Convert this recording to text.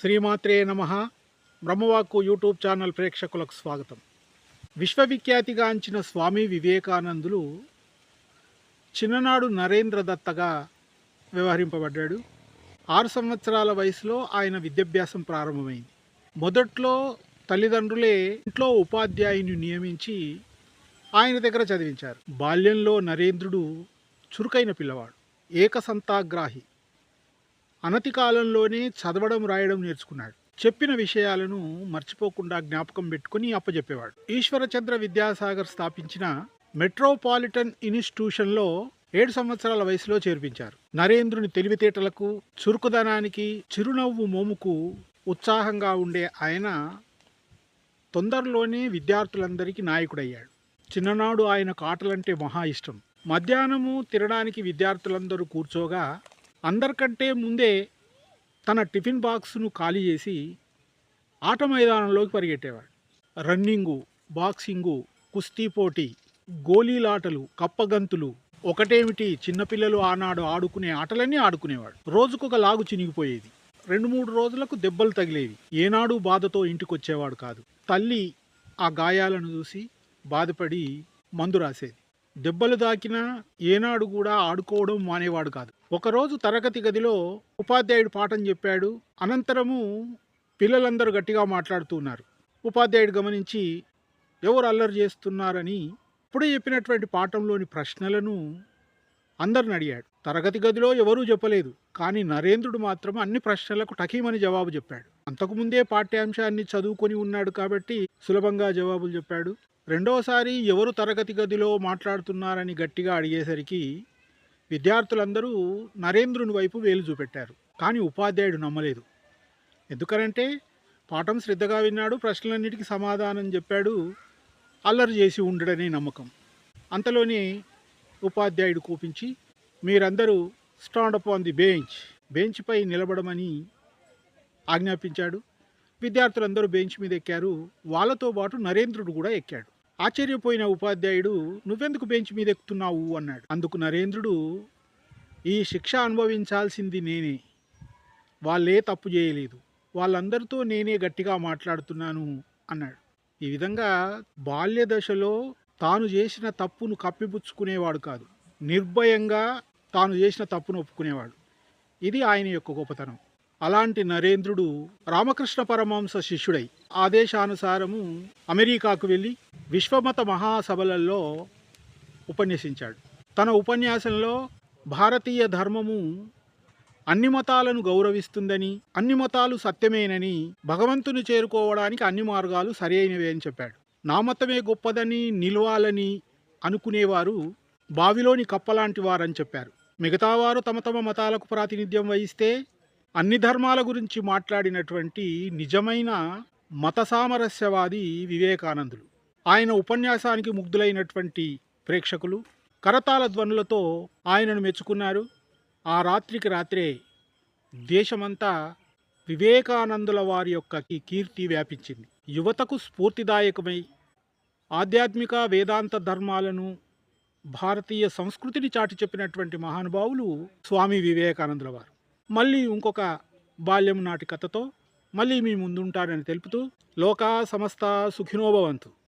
శ్రీమాత్రే నమ. బ్రహ్మవాక్కు YouTube channel ప్రేక్షకులకు స్వాగతం. విశ్వవిఖ్యాతిగాంచిన స్వామి వివేకానందులు చిన్ననాడు నరేంద్ర దత్తగా వ్యవహరింపబడ్డాడు. ఆరు సంవత్సరాల వయసులో ఆయన విద్యాభ్యాసం ప్రారంభమైంది. మొదట్లో తల్లిదండ్రులే ఇంట్లో ఉపాధ్యాయుని నియమించి ఆయన దగ్గర చదివించారు. బాల్యంలో నరేంద్రుడు చురుకైన పిల్లవాడు ఏకసంతాగ్రాహి. అనతి కాలంలోనే చదవడం రాయడం నేర్చుకున్నాడు. చెప్పిన విషయాలను మర్చిపోకుండా జ్ఞాపకం పెట్టుకుని అప్పచెప్పేవాడు ఈశ్వరచంద్ర విద్యాసాగర్ స్థాపించిన మెట్రోపాలిటన్ ఇన్స్టిట్యూషన్లో ఏడు సంవత్సరాల వయసులో చేర్పించారు. నరేంద్రుని తెలివితేటలకు చురుకుదనానికి చిరునవ్వు మోముకు ఉత్సాహంగా ఉండే ఆయన తొందరలోనే విద్యార్థులందరికీ నాయకుడయ్యాడు. చిన్ననాడు ఆయనకు ఆటలంటే మహా ఇష్టం. మధ్యాహ్నము తినడానికి విద్యార్థులందరూ కూర్చోగా అందరికంటే ముందే తన టిఫిన్ బాక్స్ను ఖాళీ చేసి ఆట మైదానంలోకి పరిగెట్టేవాడు. రన్నింగు బాక్సింగు కుస్తీ పోటీ గోళీలాటలు కప్పగంతులు ఒకటేమిటి చిన్నపిల్లలు ఆనాడు ఆడుకునే ఆటలన్నీ ఆడుకునేవాడు. రోజుకొక లాగు చినిగిపోయేది. రెండు మూడు రోజులకు దెబ్బలు తగిలేవి. ఏనాడు బాధతో ఇంటికొచ్చేవాడు కాదు. తల్లి ఆ గాయాలను చూసి బాధపడి మందు రాసేది. దెబ్బలు దాకినా ఏనాడు కూడా ఆడుకోవడం మానేవాడు కాదు. ఒకరోజు తరగతి గదిలో ఉపాధ్యాయుడు పాఠం చెప్పాడు. అనంతరము పిల్లలందరూ గట్టిగా మాట్లాడుతూ ఉన్నారు. ఉపాధ్యాయుడు గమనించి ఎవరు అల్లరి చేస్తున్నారని? ఇప్పుడే చెప్పినటువంటి పాఠంలోని ప్రశ్నలను అందరిని అడిగాడు. తరగతి గదిలో ఎవరూ చెప్పలేదు. కానీ నరేంద్రుడు మాత్రం అన్ని ప్రశ్నలకు టకీమని జవాబు చెప్పాడు. అంతకుముందే పాఠ్యాంశాన్ని చదువుకొని ఉన్నాడు కాబట్టి సులభంగా జవాబులు చెప్పాడు. రెండవసారి ఎవరు తరగతి గదిలో మాట్లాడుతున్నారని గట్టిగా అడిగేసరికి విద్యార్థులందరూ నరేంద్రుని వైపు వేలు చూపెట్టారు. కానీ ఉపాధ్యాయుడు నమ్మలేదు. ఎందుకనంటే పాఠం శ్రద్ధగా విన్నాడు ప్రశ్నలన్నిటికీ సమాధానం చెప్పాడు అల్లరి చేసి ఉండడనే నమ్మకం. అంతలోనే ఉపాధ్యాయుడు కూపించి మీరందరూ stand up on the bench బెంచ్పై నిలబడమని ఆజ్ఞాపించాడు. విద్యార్థులందరూ బెంచ్ మీద ఎక్కారు. వాళ్ళతో పాటు నరేంద్రుడు కూడా ఎక్కాడు. ఆశ్చర్యపోయిన ఉపాధ్యాయుడు నువ్వెందుకు బెంచ్ మీద ఎక్కుతున్నావు? అన్నాడు. అందుకు నరేంద్రుడు ఈ శిక్ష అనుభవించాల్సింది నేనే. వాళ్ళే తప్పు చేయలేదు. వాళ్ళందరితో నేనే గట్టిగా మాట్లాడుతున్నాను అన్నాడు. ఈ విధంగా బాల్య దశలో తాను చేసిన తప్పును కప్పిపుచ్చుకునేవాడు కాదు. నిర్భయంగా తాను చేసిన తప్పును ఒప్పుకునేవాడు. ఇది ఆయన యొక్క గొప్పతనం. అలాంటి నరేంద్రుడు రామకృష్ణ పరమహంస శిష్యుడై. ఆదేశానుసారము అమెరికాకు వెళ్ళి విశ్వమత మహాసభలలో ఉపన్యసించాడు. తన ఉపన్యాసంలో భారతీయ ధర్మము అన్ని మతాలను గౌరవిస్తుందని అన్ని మతాలు సత్యమేనని భగవంతుని చేరుకోవడానికి అన్ని మార్గాలు సరైనవే అని చెప్పాడు. నా మతమే గొప్పదని నిలవాలని అనుకునేవారు బావిలోని కప్పలాంటి వారని చెప్పారు. మిగతా వారు తమ తమ మతాలకు ప్రాతినిధ్యం వహిస్తే అన్ని ధర్మాల గురించి మాట్లాడినటువంటి నిజమైన మత సామరస్యవాది వివేకానందులు. ఆయన ఉపన్యాసానికి ముగ్ధులైనటువంటి ప్రేక్షకులు కరతాళ ధ్వనులతో ఆయనను మెచ్చుకున్నారు. ఆ రాత్రికి రాత్రే దేశమంతా వివేకానందుల వారి యొక్క కీర్తి వ్యాపించింది. యువతకు స్ఫూర్తిదాయకమై ఆధ్యాత్మిక వేదాంత ధర్మాలను భారతీయ సంస్కృతిని చాటి చెప్పినటువంటి మహానుభావులు స్వామి వివేకానందుల వారు. మళ్ళీ ఇంకొక బాల్యం నాటి కథతో మళ్ళీ మీ ముందుంటారని తెలుపుతూ లోకా సమస్త సుఖినోభవంతు